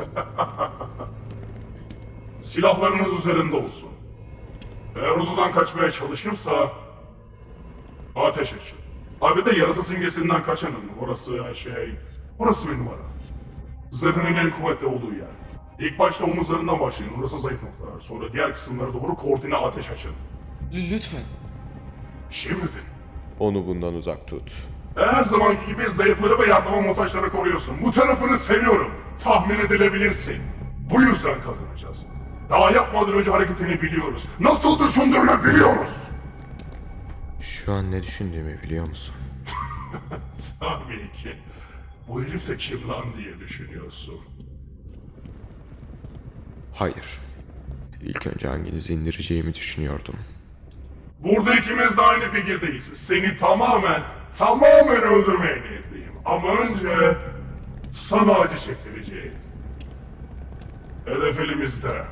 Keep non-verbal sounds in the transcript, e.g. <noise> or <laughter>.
<laughs> Silahlarınız üzerinde olsun. Eğer odadan kaçmaya çalışırsa ateş açın. Abi de yarasa simgesinden kaçanın. Orası şey... Orası bir numara. Zırhının en kuvvetli olduğu yer. İlk başta omuzlarından başlayın. Orası zayıf noktalar. Sonra diğer kısımlara doğru koordine ateş açın. L- lütfen. Şimdi Onu bundan uzak tut. Her zamanki gibi zayıfları ve yardıma montajları koruyorsun. Bu tarafını seviyorum. Tahmin edilebilirsin. Bu yüzden kazanacağız. Daha yapmadan önce hareketini biliyoruz. Nasıl düşündüğünü biliyoruz. Şu an ne düşündüğümü biliyor musun? <laughs> Tabii ki. Bu herif de kim lan diye düşünüyorsun. Hayır. İlk önce hanginizi indireceğimi düşünüyordum. Burada ikimiz de aynı fikirdeyiz. Seni tamamen, tamamen öldürmeye niyetliyim. Ama önce sana acı çektireceğiz. Hedef elimizde.